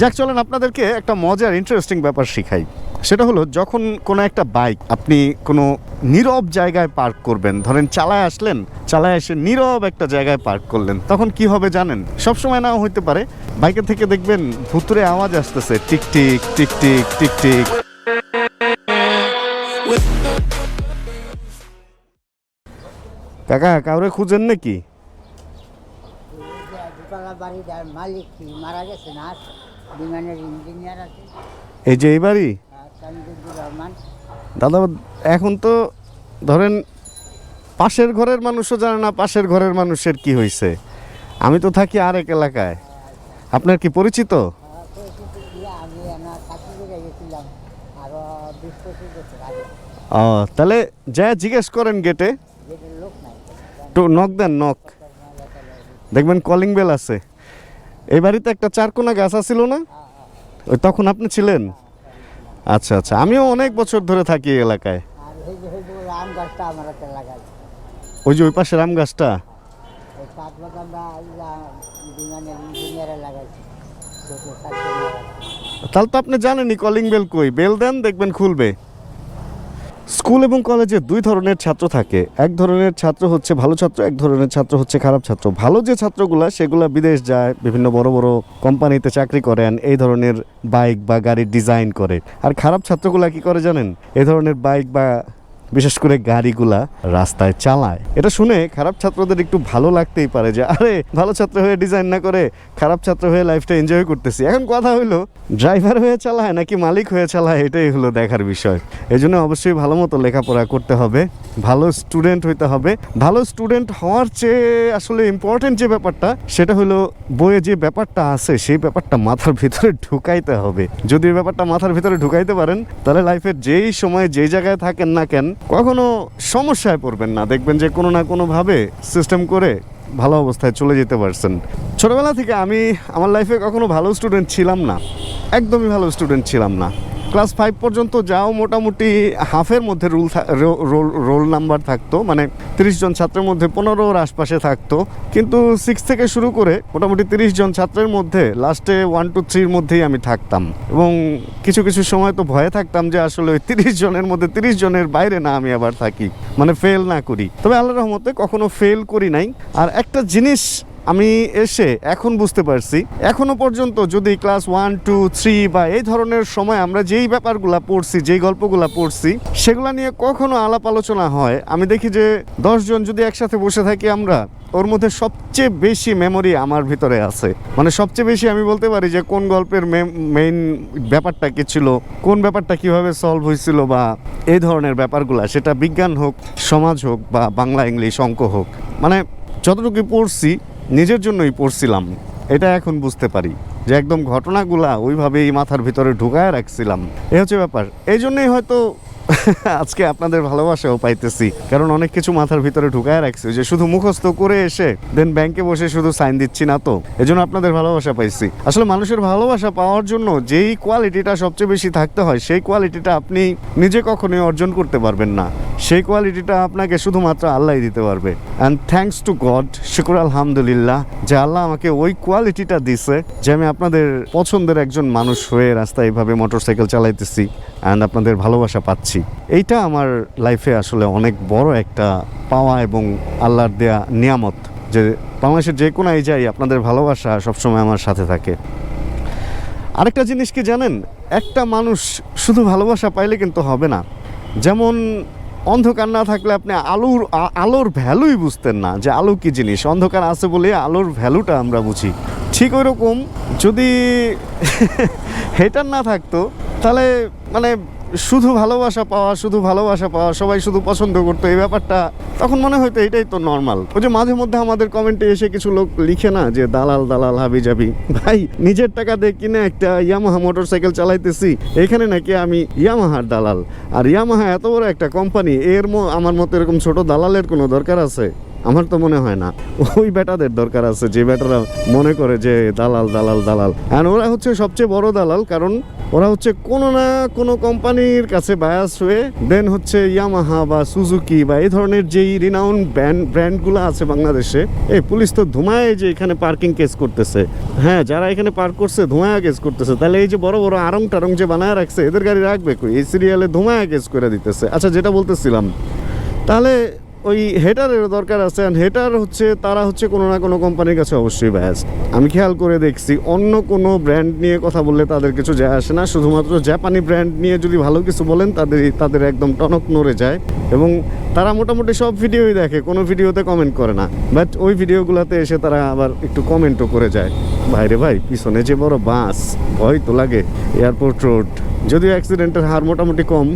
যাক, চলেন আপনাদেরকে একটা মজার ইন্টারেস্টিং ব্যাপার শিখাই। সেটা হলো, যখন কোনো একটা বাইক আপনি কোনো নীরব জায়গায় পার্ক করবেন, ধরেন চালায় আসলেন, চালায় এসে নীরব একটা জায়গায় পার্ক করলেন, তখন কি হবে জানেন? সবসময় নাও হইতে পারে বাইকের থেকে দেখবেন ভুতুরে আওয়াজ আসতেছে, tick tick tick tick tick tick. কাকা, কাউরে খুঁজেন নাকি? মারা গেছে না? বিমানের ইঞ্জিনিয়ার আছে। এই যে এই বাড়ি? তামিজুদ্দুর রহমান। দাদা এখন তো ধরেন পাশের ঘরের মানুষও জানে না পাশের ঘরের মানুষের কি হয়েছে আমি তো থাকি আরেক এলাকায়। আপনার কি পরিচিত? আগে। ও তাহলে যা জিজ্ঞেস করেন গেটে। তো নক দেন নক দেখবেন কলিং বেল আছে। এই বাড়িতে একটা চারকোনা গাছ আছিল না? ওই তখন আপনি ছিলেন? আচ্ছা আচ্ছা। আমিও অনেক বছর ধরে থাকি এলাকায়। ওই যে ওই পাশের আম গাছটা? তাহলে তো আপনি জানেনই, কলিং বেল কই? বেল দেন, দেখবেন খুলবে। স্কুল এবং কলেজে দুই ধরনের ছাত্র থাকে। এক ধরনের ছাত্র হচ্ছে ভালো ছাত্র, এক ধরনের ছাত্র হচ্ছে খারাপ ছাত্র। ভালো যে ছাত্রগুলা, সেগুলা বিদেশ যায়, বিভিন্ন বড় বড় কোম্পানিতে চাকরি করেন, এই ধরনের বাইক বা গাড়ির ডিজাইন করে। আর খারাপ ছাত্রগুলা কি করে জানেন? এই ধরনের বাইক বা বিশেষ করে গাড়িগুলা রাস্তায় চালায়। এটা শুনে খারাপ ছাত্রদের একটু ভালো লাগতেই পারে যে, আরে, ভালো ছাত্র হয়ে ডিজাইন না করে খারাপ ছাত্র হয়ে লাইফটা এনজয় করতেছি। এখন কথা হইল ড্রাইভার হয়ে চালায় নাকি মালিক হয়ে চালায়? এটাই হলো দেখার বিষয়। এই জন্য অবশ্যই ভালো মতো লেখাপড়া করতে হবে। ভালো স্টুডেন্ট হইতে হবে। ভালো স্টুডেন্ট হওয়ার চেয়ে আসলে ইম্পর্টেন্ট যে ব্যাপারটা, সেটা হলো বইয়ে যে ব্যাপারটা আছে, সেই ব্যাপারটা মাথার ভিতরে ঢুকাইতে হবে। যদি ব্যাপারটা মাথার ভিতরে ঢুকাইতে পারেন, তাহলে লাইফের যেই সময়, যেই জায়গায় থাকেন না কেন কখনো সমস্যায় পড়বেন না। দেখবেন যে কোনো না কোনোভাবে সিস্টেম করে ভালো অবস্থায় চলে যেতে পারছেন। ছোটবেলা থেকে আমি, আমার লাইফে কখনো ভালো স্টুডেন্ট ছিলাম না। একদমই ভালো স্টুডেন্ট ছিলাম না। ক্লাস ফাইভ পর্যন্ত যাও, মোটামুটি হাফের মধ্যে রুল রোল রোল নাম্বার থাকতো মানে তিরিশ জন ছাত্রের মধ্যে পনেরোর আশপাশে থাকতো। কিন্তু সিক্স থেকে শুরু করে মোটামুটি তিরিশ জন ছাত্রের মধ্যে লাস্টে ওয়ান টু থ্রির মধ্যেই আমি থাকতাম। এবং কিছু কিছু সময় তো ভয়ে থাকতাম যে আসলে ওই তিরিশ জনের মধ্যে তিরিশ জনের বাইরে না আমি আবার থাকি। মানে ফেল না করি। তবে আল্লাহ রহমতে কখনো ফেল করি নাই। আর একটা জিনিস আমি এসে এখন বুঝতে পারছি। এখনও পর্যন্ত যদি ক্লাস ওয়ান, টু, থ্রি বা এই ধরনের সময় আমরা যেই ব্যাপারগুলা পড়ছি, যেই গল্পগুলা পড়ছি, সেগুলা নিয়ে কখনো আলাপ আলোচনা হয়। আমি দেখি যে দশজন যদি একসাথে বসে থাকি আমরা, ওর মধ্যে সবচেয়ে বেশি মেমোরি আমার ভিতরে আছে। মানে সবচেয়ে বেশি আমি বলতে পারি যে কোন গল্পের মেইন ব্যাপারটা কি ছিল, কোন ব্যাপারটা কীভাবে সলভ হয়েছিল বা এই ধরনের ব্যাপারগুলা, সেটা বিজ্ঞান হোক, সমাজ হোক বা বাংলা, ইংলিশ, অঙ্ক হোক। মানে যতটুকু পড়ছি নিজের জন্যই পড়ছিলাম। এটা এখন বুঝতে পারি যে একদম ঘটনাগুলা ওইভাবেই মাথার ভিতরে ঢুকায় রাখছিলাম। এ হচ্ছে ব্যাপার। এই জন্যই হয়তো আজকে আপনাদের ভালোবাসাও পাইতেছি। কারণ অনেক কিছু মাথার ভিতরে ঢুকায় রাখছি, যে শুধু মুখস্থ করে এসে দেন ব্যাংকে বসে শুধু সাইন দিচ্ছি না তো। এজন্য আপনাদের ভালোবাসা পাইছি। আসলে মানুষের ভালোবাসা পাওয়ার জন্য যেই কোয়ালিটিটা সবচেয়ে বেশি থাকতে হয়, সেই কোয়ালিটিটা আপনি নিজে কখনোই অর্জন করতে পারবেন না। সেই কোয়ালিটিটা আপনাকে শুধুমাত্র আল্লাহ দিতে পারবে। অ্যান্ড থ্যাঙ্কস টু গড শুকুর আলহামদুলিল্লাহ, যে আল্লাহ আমাকে ওই কোয়ালিটিটা দিছে, যে আমি আপনাদের পছন্দের একজন মানুষ হয়ে রাস্তায় এইভাবে মোটরসাইকেল চালাইতেছি অ্যান্ড আপনাদের ভালোবাসা পাচ্ছি। এইটা আমার লাইফে আসলে অনেক বড় একটা পাওয়া এবং আল্লাহর দেয়া নিয়ামত যে বাংলাদেশের যে কোনায় যাই আপনাদের ভালোবাসা সবসময় আমার সাথে থাকে। আরেকটা জিনিস কি জানেন? একটা মানুষ শুধু ভালোবাসা পাইলে কিন্তু হবে না। যেমন অন্ধকার না থাকলে আপনি আলোর আলোর ভ্যালুই বুঝতেন না যে আলো কি জিনিস। অন্ধকার আছে বলে আলোর ভ্যালুটা আমরা বুঝি। ঠিক ওই রকম যদি হেটার না থাকতো, তাহলে মানে শুধু ভালোবাসা পাওয়া, শুধু ভালোবাসা পাওয়া, সবাই শুধু পছন্দ করতো, এই ব্যাপারটা তখন মনে হয়তো এটাই তো নর্মাল ওই যে মাঝে মধ্যে আমাদের কমেন্টে এসে কিছু লোক লিখে না যে, দালাল দালাল, হাবি যাবি ভাই, নিজের টাকা দিয়ে কিনে একটা ইয়ামাহা মোটরসাইকেল চালাইতেছি, এখানে নাকি আমি ইয়ামাহার দালাল। আর ইয়ামাহা এত বড় একটা কোম্পানি এর আমার মতো এরকম ছোট দালালের কোনো দরকার আছে? আমার তো মনে হয় না। ওই বেটাদের দরকার আছে, যে বেটারা মনে করে যে দালাল দালাল দালাল। আর ওরা হচ্ছে সবচেয়ে বড় দালাল, কারণ ওরা হচ্ছে কোনো না কোনো কোম্পানির কাছে বায়াস হয়ে দেন হচ্ছে ইয়ামাহা বা সুজুকি বা এই ধরনের যেই রিনাউন ব্র্যান্ড ব্র্যান্ডগুলো আছে বাংলাদেশে, এই পুলিশ তো ধুমায় যে এখানে পার্কিং কেস করতেছে। হ্যাঁ যারা এখানে পার্ক করছে, ধুমায়া কেস করতেছে। তাহলে এই যে বড় বড় আরং টারং যে বানায় রাখছে, এদের গাড়ি রাখবে কই? এই সিরিয়ালে ধুমায়া কেস করে দিতেছে। আচ্ছা যেটা বলতেছিলাম, তাহলে ওই হেটারের দরকার আছে হেটার হচ্ছে, তারা হচ্ছে কোনো না কোনো কোম্পানির কাছে অবশ্যই ব্যাস আমি খেয়াল করে দেখছি, অন্য কোনো ব্র্যান্ড নিয়ে কথা বললে তাদের কিছু যায় আসে না, শুধুমাত্র জাপানি ব্র্যান্ড নিয়ে যদি ভালো কিছু বলেন, তাদের তাদের একদম টনক নড়ে যায়। এবং তারা মোটামুটি সব ভিডিওই দেখে, কোনো ভিডিওতে কমেন্ট করে না। বাট ওই ভিডিওগুলোতে এসে তারা আবার একটু কমেন্টও করে যায়। ভাইরে ভাই, পিছনে যে বড় বাস, ভয় তো লাগে। এয়ারপোর্ট রোড যদিও অ্যাক্সিডেন্টের হার মোটামুটি কম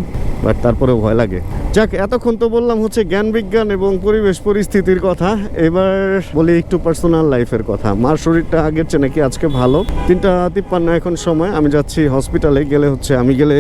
বাট তারপরেও ভয় লাগে। যাক, এতক্ষণ তো বললাম হচ্ছে জ্ঞান বিজ্ঞান এবং পরিবেশ পরিস্থিতির কথা। এবার বলি একটু পার্সোনাল লাইফের কথা। মার শরীরটা আগের চেয়ে নাকি আজকে ভালো। তিনটা তিপ্পান্ন এখন সময়। আমি যাচ্ছি হসপিটালে গেলে হচ্ছে আমি গেলে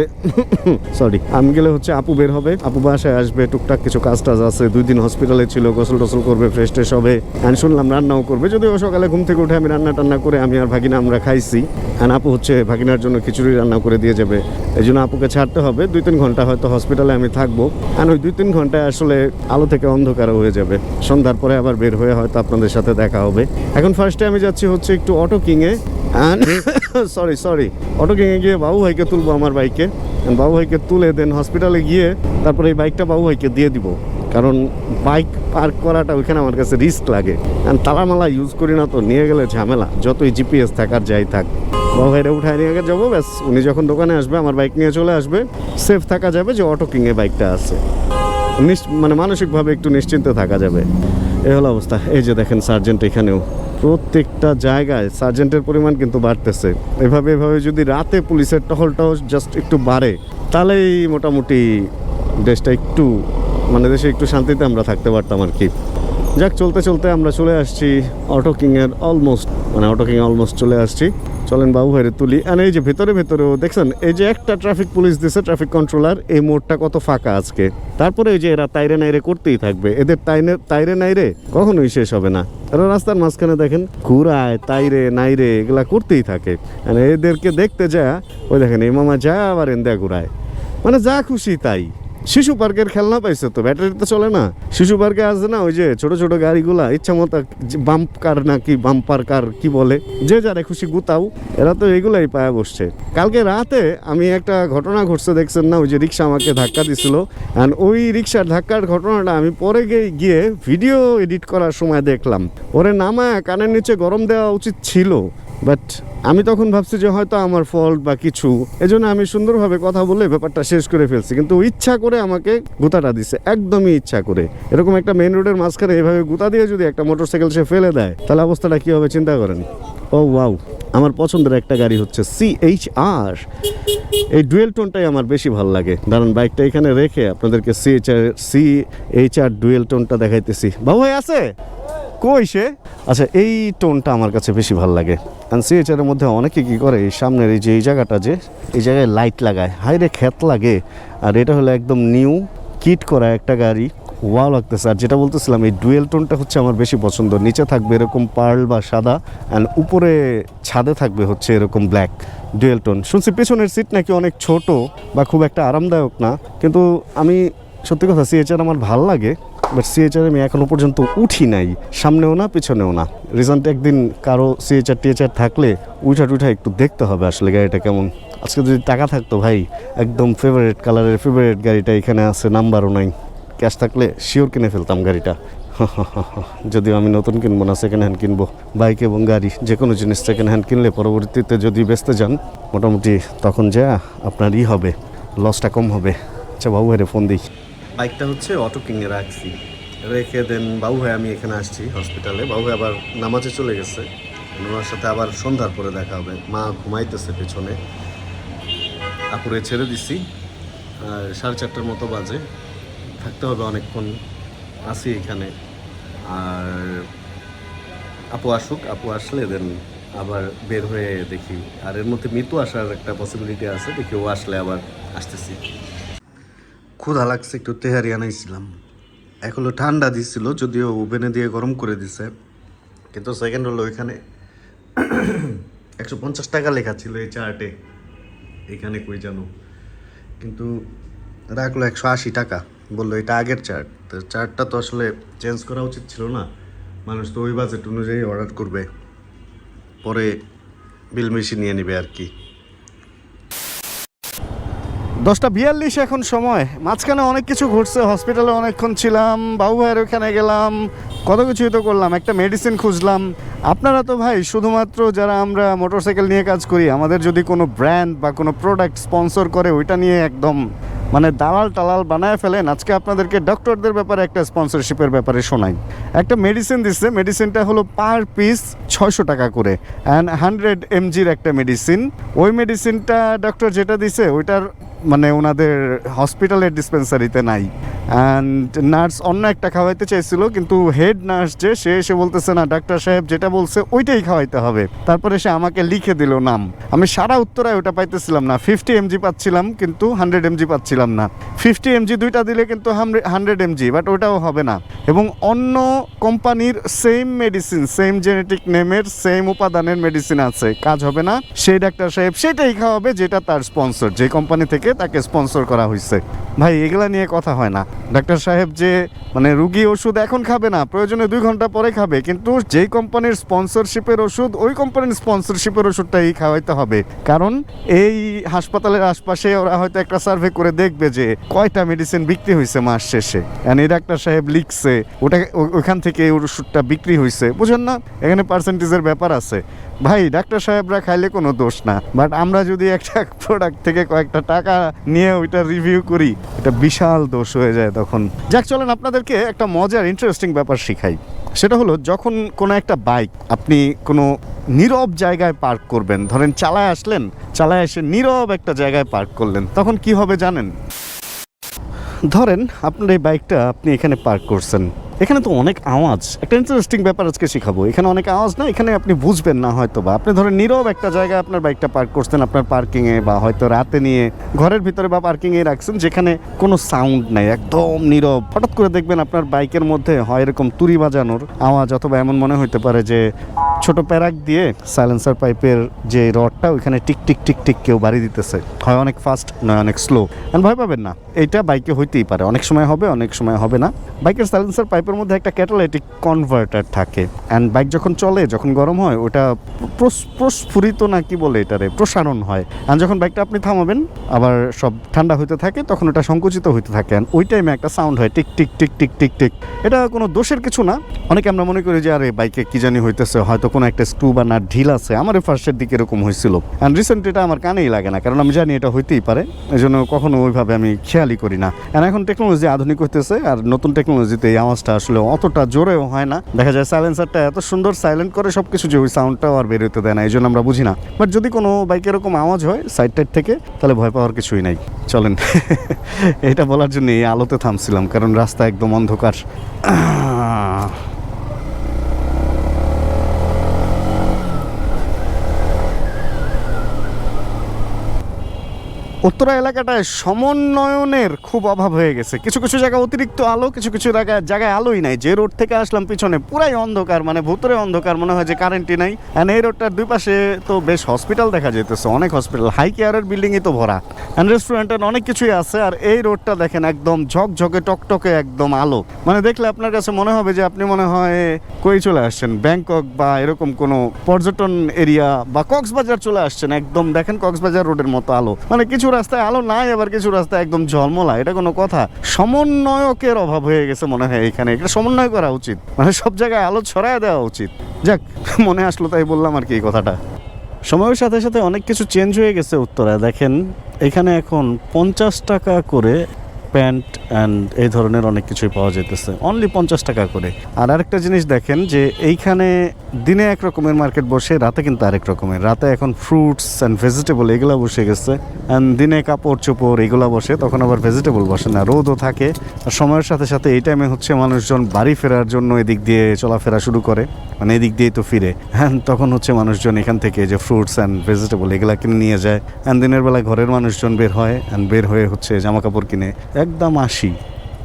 সরি আমি গেলে হচ্ছে আপু বের হবে। আপু বাসায় আসবে, টুকটাক কিছু কাজ টাজ আছে। দুই দিন হসপিটালে ছিল, গোসল টোসল করবে ফ্রেশ ট্রেশ হবে। অ্যান্ড শুনলাম রান্নাও করবে। যদিও সকালে ঘুম থেকে উঠে আমি রান্না টান্না করে আমি আর ভাগিনা আমরা খাইছি। অ্যান্ড আপু হচ্ছে ভাগিনার জন্য খিচুড়ি রান্না করে দিয়ে যাবে। এই জন্য আপুকে ছাড়তে হবে। দুই তিন ঘণ্টা হয়তো হসপিটালে আমি থাকব। অ্যান্ড ওই দুই তিন ঘন্টায় আসলে আলো থেকে অন্ধকার হয়ে যাবে। সন্ধ্যার পরে আবার বের হয়ে হয়তো আপনাদের সাথে দেখা হবে। এখন ফার্স্টে আমি যাচ্ছি হচ্ছে একটু অটো কিংয়ে সরি সরি অটো কিংয়ে গিয়ে বাবু ভাইকে তুলবো আমার বাইকে বাবু ভাইকে তুলে দেন হসপিটালে গিয়ে তারপরে এই বাইকটা বাবু ভাইকে দিয়ে দিব। কারণ বাইক পার্ক করাটা ওইখানে আমার কাছে রিস্ক লাগে। তালামালা ইউজ করি না তো, নিয়ে গেলে ঝামেলা। যতই জিপিএস থাকার যাই থাক। বাবু ভাইরা উঠায় নিয়ে গিয়ে যাব, ব্যাস, উনি যখন দোকানে আসবে, আমার বাইক নিয়ে চলে আসবে। সেফ থাকা যাবে যে অটো কিংয়ে বাইকটা আছে। মানে মানসিকভাবে একটু নিশ্চিন্তে থাকা যাবে। এই হলো অবস্থা। এই যে দেখেন সার্জেন্ট এখানেও। প্রত্যেকটা জায়গায় সার্জেন্টের পরিমাণ কিন্তু বাড়তেছে। এভাবে এভাবে যদি রাতে পুলিশের টহলটাও জাস্ট একটু বাড়ে, তাহলেই মোটামুটি দেশটা একটু মানে দেশে একটু শান্তিতে আমরা থাকতে পারতাম আর কি। যাক, চলতে চলতে আমরা চলে আসছি। অটো কিংয়ের অলমোস্ট মানে অটো কিং অলমোস্ট চলে আসছি। চলেন বাবু ভাইরে তুলি। আর এই যে ভেতরে ভেতরেও দেখছেন, এই যে একটা ট্রাফিক পুলিশ দিছে ট্রাফিক কন্ট্রোলার এই মোড়টা কত ফাঁকা আজকে। তারপরে এই যে এরা তাইরে নাইরে করতেই থাকবে। এদের তাইনে তাইরে নাইরে কখনোই শেষ হবে না। এরা রাস্তার মাঝখানে দেখেন, ঘুরায়, তাইরে নাইরে এগুলা করতেই থাকে। মানে এদেরকে দেখতে যা, ওই দেখেন, এই মামা যায় আবার এন্দা ঘুরায়। মানে যা খুশি তাই। শিশু পার্কের খেলনা পাইছে তো, ব্যাটারি তো চলে না। শিশু পার্কে আছে না, ওই যে ছোট ছোট গাড়িগুলা, ইচ্ছা মতো বাম্প কার নাকি বাম্পার কার কি বলে, যে যারে খুশি গুতাও, এরা তো এগুলাই পায়া বসছে। কালকে রাতে আমি একটা ঘটনা ঘটছে, দেখছেন না, ওই যে রিক্সা আমাকে ধাক্কা দিছিল। অ্যান্ড ওই রিক্সার ধাক্কার ঘটনাটা আমি পরে গিয়ে গিয়ে ভিডিও এডিট করার সময় দেখলাম। ওরে নামায় কানের নিচে গরম দেওয়া উচিত ছিল। বাট আমি তখন ভাবছি যে হয়তো আমার ফল্ট বা কিছু, এজন্য আমি সুন্দরভাবে কথা বলে ব্যাপারটা শেষ করে ফেলছি। কিন্তু ইচ্ছা করে আমাকে গুতাটা দিছে, একদমই ইচ্ছা করে। এরকম একটা মেইন রোডের মাঝখানে এভাবে গুতা দিয়ে যদি একটা মোটরসাইকেল সে ফেলে দেয়, তাহলে অবস্থাটা কী হবে চিন্তা করেন? ও ওয়াও আমার পছন্দের একটা গাড়ি হচ্ছে সি এইচ আর এই ডুয়েল টোনটাই আমার বেশি ভালো লাগে। দাঁড়ান, বাইকটা এখানে রেখে আপনাদেরকে C H R C H R dual টোনটা দেখাইতেছি। বাবু আছে? কই সে আচ্ছা এই টোনটা আমার কাছে বেশি ভালো লাগে। কারণ সিএচআরের মধ্যে অনেকে কি করে, এই সামনের এই যে, এই জায়গাটা যে, এই জায়গায় লাইট লাগায়। হাইরে খ্যাত লাগে। আর এটা হলো একদম নিউ কিট করা একটা গাড়ি। ওয়াও লাগতেছে। আর যেটা বলতেছিলাম, এই ডুয়েল টোনটা হচ্ছে আমার বেশি পছন্দ। নিচে থাকবে এরকম পার্ল বা সাদা অ্যান্ড উপরে ছাদে থাকবে হচ্ছে এরকম ব্ল্যাক ডুয়েল টোন। শুনছি পেছনের সিট নাকি অনেক ছোট বা খুব একটা আরামদায়ক না। কিন্তু আমি, সত্যি কথা সিএচআর আমার ভালো লাগে। বাট সিএচআর আমি এখনও পর্যন্ত উঠি নাই। সামনেও না, পিছনেও না। রিসেন্ট একদিন কারও সিএচআর টিএচআর থাকলে উঠা টুঠা একটু দেখতে হবে আসলে গাড়িটা কেমন। আজকে যদি টাকা থাকতো ভাই, একদম ফেভারিট কালারের ফেভারিট গাড়িটা এখানে আছে নাম্বারও নাই। ক্যাশ থাকলে শিওর কিনে ফেলতাম গাড়িটা। যদিও আমি নতুন কিনবো না সেকেন্ড হ্যান্ড কিনবো। বাইক এবং গাড়ি যে কোনো জিনিস সেকেন্ড হ্যান্ড কিনলে পরবর্তীতে যদি বেচতে যান, মোটামুটি তখন যা আপনার ই হবে লসটা কম হবে। আচ্ছা বাবু ভাইরে ফোন দিই। বাইকটা হচ্ছে অটো কিনে রাখছি রেখে দেন বাবু ভাই আমি এখানে আসছি হসপিটালে। বাবু ভাই আবার নামাজে চলে গেছে। ওনার সাথে আবার সন্ধ্যার পরে দেখা হবে। মা ঘুমাইতেছে পেছনে। আপুরে ছেড়ে দিছি। আর সাড়ে চারটার মতো বাজে। থাকতে হবে অনেকক্ষণ। আসি এখানে। আর আপু আসুক। আপু আসলে দেন আবার বের হয়ে দেখি। আর এর মধ্যে মৃত্যু আসার একটা পসিবিলিটি আছে। দেখি ও আসলে আবার আসতেছি। ক্ষুধা লাগছে, একটু তেহারি আনাইছিলাম। এক হলো ঠান্ডা দিছিল, যদিও ওভেনে দিয়ে গরম করে দিছে। কিন্তু সেকেন্ড হলো ওইখানে একশো পঞ্চাশ টাকা লেখা ছিল এই চার্টে। এখানে কই জানো? কিন্তু রাখল একশো আশি টাকা। বলল এটা আগের চার্ট। তো চার্টটা তো আসলে চেঞ্জ করা উচিত ছিল না। মানুষ তো ওই বাজেট অনুযায়ী অর্ডার করবে। পরে বিল মেশিন নিয়ে নেবে আর কি। দশটা বিয়াল্লিশ এখন সময়। মাঝখানে অনেক কিছু ঘটছে হসপিটালে অনেকক্ষণ ছিলাম বাবু ভাইয়ের ওখানে গেলাম, কত কিছুই তো করলাম, একটা মেডিসিন খুঁজলাম। আপনারা তো ভাই, শুধুমাত্র যারা আমরা মোটরসাইকেল নিয়ে কাজ করি, আমাদের যদি কোনো ব্র্যান্ড বা কোনো প্রোডাক্ট স্পন্সর করে, ওইটা নিয়ে একদম মানে দালাল টালাল বানায় ফেলেন, আজকে আপনাদেরকে ডক্টরদের ব্যাপারে একটা স্পন্সরশিপের ব্যাপারে শোনাই। একটা মেডিসিন দিচ্ছে মেডিসিনটা হলো পার পিস ছয়শো টাকা করে অ্যান্ড হান্ড্রেড এমজির একটা মেডিসিন ওই মেডিসিনটা ডক্টর যেটা দিছে, ওইটার মানে ওনাদের হসপিটালের ডিসপেন্সারিতে নাই। অ্যান্ড নার্স অন্য একটা খাওয়াইতে চাইছিল, কিন্তু হেড নার্স যে, সে এসে বলতেছে, না, ডাক্তার সাহেব যেটা বলছে, ওইটাই খাওয়াইতে হবে। তারপরে সে আমাকে লিখে দিল নাম। আমি সারা উত্তরায় ওটা পাইতেছিলাম না। ফিফটি এমজি পাচ্ছিলাম, কিন্তু হান্ড্রেড এমজি পাচ্ছিলাম না। ফিফটি এমজি দুইটা দিলে কিন্তু হান্ড্রেড এমজি বাট ওটাও হবে না। এবং অন্য কোম্পানির সেম মেডিসিন সেম জেনেটিক নেমের সেম উপাদানের মেডিসিন আছে। কাজ হবে না। সেই ডাক্তার সাহেব সেটাই খাওয়াবে, যেটা তার স্পন্সর যে কোম্পানি থেকে তাকে স্পন্সর করা হয়েছে ভাই, এগুলা নিয়ে কথা হয় না। ডাক্তার সাহেব যে মানে রুগী ওষুধ এখন খাবে না, প্রয়োজনে দুই ঘণ্টা পরে খাবে, কিন্তু যেই কোম্পানির স্পন্সরশিপের ওষুধ, ওই কোম্পানির স্পন্সরশিপের ওষুধটাই খাওয়াইতে হবে। কারণ এই হাসপাতালের আশপাশে ওরা হয়তো একটা সার্ভে করে দেখবে যে, কয়টা মেডিসিন বিক্রি হয়েছে মাস শেষে। এই ডাক্তার সাহেব লিখছে, ওটা ওখান থেকে ওষুধটা বিক্রি হয়েছে বুঝেন না, এখানে পার্সেন্টেজের ব্যাপার আছে। ভাই, ডাক্তার সাহেবরা খাইলে কোনো দোষ না। বাট আমরা যদি একটা প্রোডাক্ট থেকে কয়েকটা টাকা নিয়ে ওইটা রিভিউ করি, এটা বিশাল দোষ হয়ে যায় তখন। যাক, চলেন আপনাদেরকে একটা মজার ইন্টারেস্টিং ব্যাপার শিখাই। সেটা হলো, যখন কোনো একটা বাইক আপনি কোনো নীরব জায়গায় পার্ক করবেন, ধরেন চালায় আসলেন, চালায় এসে নীরব একটা জায়গায় পার্ক করলেন, তখন কি হবে জানেন? ধরেন আপনার এই বাইকটা আপনি এখানে পার্ক করছেন। এখানে তো অনেক আওয়াজ। একটা ইন্টারেস্টিং ব্যাপার আজকে শেখাবো। এখানে অনেক আওয়াজ না, এখানে আপনি বুঝবেন না হয়তো বা আপনি ধরেন নীরব একটা জায়গায় আপনার বাইকটা পার্ক করছেন, আপনার পার্কিংয়ে বা হয়তো রাতে নিয়ে ঘরের ভিতরে বা পার্কিংয়ে রাখছেন, যেখানে কোনো সাউন্ড নাই, একদম নীরব। হঠাৎ করে দেখবেন আপনার বাইকের মধ্যে হয় এরকম তুরি বাজানোর আওয়াজ, অথবা এমন মনে হইতে পারে যে ছোট প্যারাক দিয়ে সাইলেন্সার পাইপের যে রডটা, ওইখানে টিক টিক টিক টিক কেউ বাড়ি দিতেছে। হয় অনেক ফাস্ট নয় অনেক স্লো আর ভয় পাবেন না এইটা বাইকে হইতেই পারে। অনেক সময় হবে, অনেক সময় হবে না। বাইকের সাইলেন্সার পাইপের মধ্যে একটা ক্যাটালাইটিক কনভার্টার থাকে। অ্যান্ড বাইক যখন চলে, যখন গরম হয়, ওটা প্রস্ফুরিত না কি বলে এটারে? প্রসারণ হয়। অ্যান্ড যখন বাইকটা আপনি থামাবেন, আবার সব ঠান্ডা হইতে থাকে, তখন ওটা সংকুচিত হইতে থাকে। অ্যান্ড ওই টাইমে একটা সাউন্ড হয়, tick tick tick tick tick tick. এটা কোনো দোষের কিছু না। অনেকে আমরা মনে করি যে, আরে বাইকে কি জানি হইতেছে, হয়তো কোনো একটা স্ক্রু বা নাট ঢিল আছে, আমার ফার্স্টের দিকে এরকম হয়েছিল। অ্যান্ড রিসেন্ট এটা আমার কানেই লাগে না, কারণ আমি জানি এটা হইতেই পারে এই জন্য কখনো ওইভাবে আমি খেয়ালই করি না। আর এখন টেকনোলজি আধুনিক হইতেছে, আর নতুন টেকনোলজিতে এই আওয়াজটা আসলে অতটা জোরেও হয় না। দেখা যায় সাইলেন্সারটা এত সুন্দর সাইলেন্ট করে সব কিছু যে ওই সাউন্ডটাও আর বের হতে দেয় না এই জন্য আমরা বুঝি না। বাট যদি কোনো বাইকে এরকম আওয়াজ হয় সাইড টাইড থেকে, তাহলে ভয় পাওয়ার কিছুই নাই। চলেন, এটা বলার জন্য এই আলোতে থামছিলাম, কারণ রাস্তা একদম অন্ধকার। উত্তরা এলাকাটায় সমন্বয়নের খুব অভাব হয়ে গেছে। কিছু কিছু জায়গায় অতিরিক্ত আলো, কিছু কিছু জায়গায় জায়গায় আলোই নাই। যে রোড থেকে আসলাম পিছনে পুরাই অন্ধকার মানে ভুতরে অন্ধকার, মনে হয় যে কারেন্টই নাই। অ্যান্ড এই রোডটার দুই পাশে তো বেশ হসপিটাল দেখা যেতেছে অনেক হসপিটাল হাই কেয়ারের বিল্ডিংই তো ভরা। অ্যান্ড রেস্টুরেন্টের অনেক কিছুই আছে, আর এই রোডটা দেখেন একদম ঝকঝকে, টকটকে একদম আলো। মানে দেখলে আপনার কাছে মনে হবে যে আপনি মনে হয় কই চলে আসছেন? ব্যাংকক বা এরকম কোনো পর্যটন এরিয়া বা কক্সবাজার চলে আসছেন। একদম দেখেন কক্সবাজার রোডের মতো আলো। মানে কিছু রাস্তায়, আলো নাই আবার কিছু রাস্তায়, একদম ঝলমলা। এটা কোনো কথা। সমন্বয়কের অভাব হয়ে গেছে মনে হয় এখানে। এটা সমন্বয় করা উচিত। মানে সব জায়গায় আলো ছড়ায় দেওয়া উচিত। যাক, মনে আসলো তাই বললাম আর কি এই কথাটা। সময়ের সাথে সাথে অনেক কিছু চেঞ্জ হয়ে গেছে উত্তরায় দেখেন, এখানে এখন পঞ্চাশ টাকা করে প্যান্ট অ্যান্ড এই ধরনের অনেক কিছুই পাওয়া যেতেছে অনলি পঞ্চাশ টাকা করে। আর আরেকটা জিনিস দেখেন যে, এইখানে দিনে এক রকমের মার্কেট বসে, রাতে কিন্তু আরেক রকমের। রাতে এখন ফ্রুটস অ্যান্ড ভেজিটেবল এগুলো বসে গেছে। অ্যান্ড দিনে কাপড় চোপড় এগুলো বসে, তখন আবার ভেজিটেবল বসে না, রোদও থাকে। আর সময়ের সাথে সাথে এই টাইমে হচ্ছে মানুষজন বাড়ি ফেরার জন্য এদিক দিয়ে চলাফেরা শুরু করে মানে এদিক দিয়েই তো ফিরে। হ্যাঁ তখন হচ্ছে মানুষজন এখান থেকে যে ফ্রুটস অ্যান্ড ভেজিটেবল এগুলা কিনে নিয়ে যায়। অ্যান্ড দিনের বেলা ঘরের মানুষজন বের হয় অ্যান্ড বের হয়ে হচ্ছে জামা কাপড় কিনে। একদম আশি,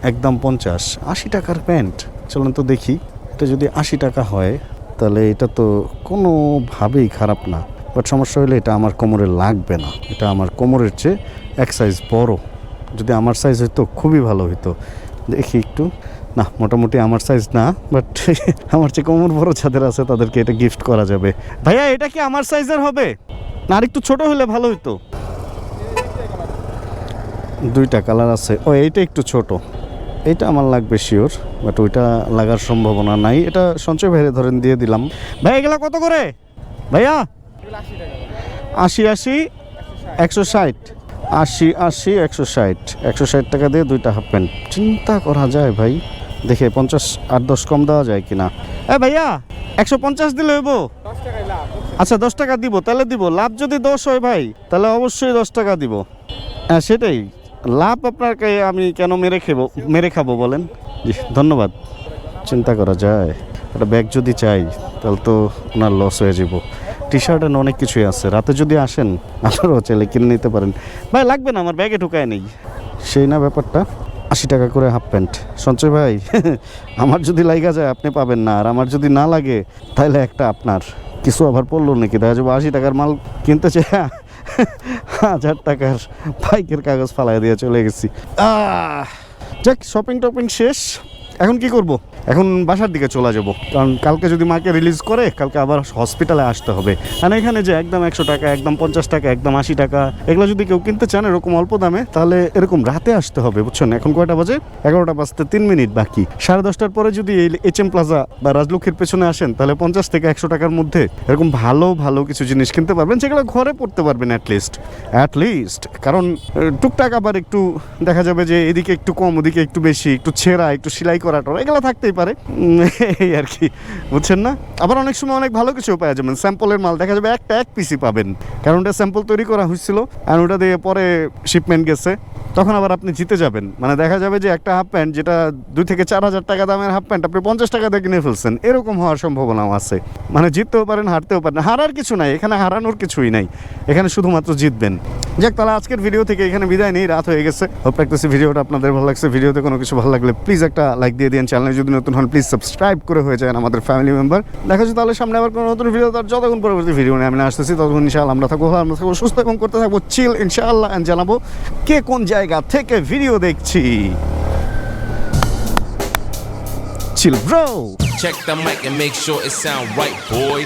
একদম পঞ্চাশ, আশি টাকার প্যান্ট চলুন তো দেখি, এটা যদি আশি টাকা হয় তাহলে এটা তো কোনোভাবেই খারাপ না। বাট সমস্যা হলে এটা আমার কোমরে লাগবে না। এটা আমার কোমরের চেয়ে এক সাইজ বড়। যদি আমার সাইজ হতো খুবই ভালো হতো দেখি একটু। না, মোটামুটি আমার সাইজ না বাট আমার চেয়ে কোমর বড় যাদের আছে, তাদেরকে এটা গিফট করা যাবে। ভাইয়া, এটা কি আমার সাইজের হবে? না আর একটু ছোট হলে ভালো হতো দুইটা কালার আছে। ও, এইটা একটু ছোট। এইটা আমার লাগবে শিওর বাট ওইটা লাগার সম্ভাবনা নাই। এটা সঞ্চয় ভাইরে ধরেন দিয়ে দিলাম। ভাই, এগুলা কত করে? ভাইয়া? আশি আশি, একশো ষাট। আশি আশি, একশো ষাট। একশো ষাট টাকা দিয়ে দুইটা হাফ প্যান্ট চিন্তা করা যায় ভাই। দেখে, পঞ্চাশ আট দশ কম দেওয়া যায় কিনা। এ ভাইয়া, একশো পঞ্চাশ দিলে হইব? আচ্ছা দশ টাকা দিব, তাহলে দিব। লাভ যদি দশ হয় ভাই, তাহলে অবশ্যই দশ টাকা দিব। হ্যাঁ সেটাই। লাভ আপনাকে আমি কেন মেরে খাব মেরে খাব বলেন? জি, ধন্যবাদ। চিন্তা করা যায়। একটা ব্যাগ যদি চাই, তাহলে তো ওনার লস হয়ে যাব। টি শার্ট অনেক কিছুই আছে। রাতে যদি আসেন, আপনারাও চাইলে কিনে নিতে পারেন। ভাই, লাগবে না, আমার ব্যাগে ঢুকায় নেই। সেই না ব্যাপারটা। আশি টাকা করে হাফ প্যান্ট সঞ্চয় ভাই, আমার যদি লাইগা যায়, আপনি পাবেন না। আর আমার যদি না লাগে, তাহলে একটা আপনার। কিছু আবার পড়ল নাকি? দেখা যাব আশি টাকার মাল কিনতে চাই হাজার টাকার বাইকের কাগজ ফালাই দিয়ে চলে গেছি। যাক শপিং টপিং শেষ। এখন কি করব? এখন বাসার দিকে চলে যাব। কারণ কালকে যদি মাকে রিলিজ করে, কালকে আবার হসপিটালে আসতে হবে। আর এখানে যে একদম একশো টাকা, একদম পঞ্চাশ টাকা, একদম আশি টাকা, এগুলো যদি কেউ কিনতে চান এরকম অল্প দামে, তাহলে এরকম রাতে আসতে হবে, বুঝছেন? এখন কয়টা বাজে? এগারোটা বাজতে তিন মিনিট বাকি। সাড়ে দশটার পরে যদি এই এইচ এম প্লাজা বা রাজলক্ষ্মীর পেছনে আসেন, তাহলে পঞ্চাশ থেকে একশো টাকার মধ্যে এরকম ভালো ভালো কিছু জিনিস কিনতে পারবেন, যেগুলো ঘরে পড়তে পারবেন অ্যাটলিস্ট অ্যাটলিস্ট কারণ টুকটাক আবার একটু দেখা যাবে যে এদিকে একটু কম, ওদিকে একটু বেশি, একটু ছেঁড়া, একটু সেলাই করা টরা এগুলো থাকতেই পারে। এই আর কি, বুঝছেন না? আবার অনেক সময় অনেক ভালো কিছু পাওয়া যাবেন স্যাম্পলের মাল, দেখা যাবে একটা এক পিসি পাবেন। কারণ ওটা স্যাম্পল তৈরি করা হয়েছিল আর ওটা দিয়ে পরে শিপমেন্ট গেছে। তখন আবার আপনি জিতে যাবেন। মানে দেখা যাবে যে একটা হাফ প্যান্ট যেটা দুই থেকে চার হাজার টাকা দামের হাফ প্যান্ট আপনি পঞ্চাশ টাকা দিয়ে কিনে ফেলছেন। এরকম হওয়ার সম্ভাবনাও আছে। মানে জিততেও পারেন, হারতেও পারেন। হারার কিছু নাই, এখানে হারানোর কিছুই নাই। এখানে শুধুমাত্র জিতবেন। যাক, তাহলে আজকের ভিডিও থেকে এখানে বিদায় নেই, রাত হয়ে গেছে। ভিডিওটা আপনাদের ভালো লাগছে। ভিডিওতে কোনো কিছু ভালো লাগলে প্লিজ একটা লাইক দিয়ে দিন চ্যানেলে যদি নতুন হন প্লিজ সাবস্ক্রাইব করে হয়ে যান আমাদের ফ্যামিলি মেম্বার দেখা যাচ্ছে তাহলে সামনে আবার কোনো নতুন ভিডিও তার যতক্ষণ পরবর্তী ভিডিও নিয়ে আমি আসতেছি ততক্ষণ ইনশাআল্লাহ আমরা থাকব আমরা থাকব সুস্থ এবং করতে থাকব চিল ইনশাআল্লাহ অ্যান্ড জানাব কে কোন জায়গা থেকে ভিডিও দেখছি। Chill bro Check the mic and make sure it sound right, boys.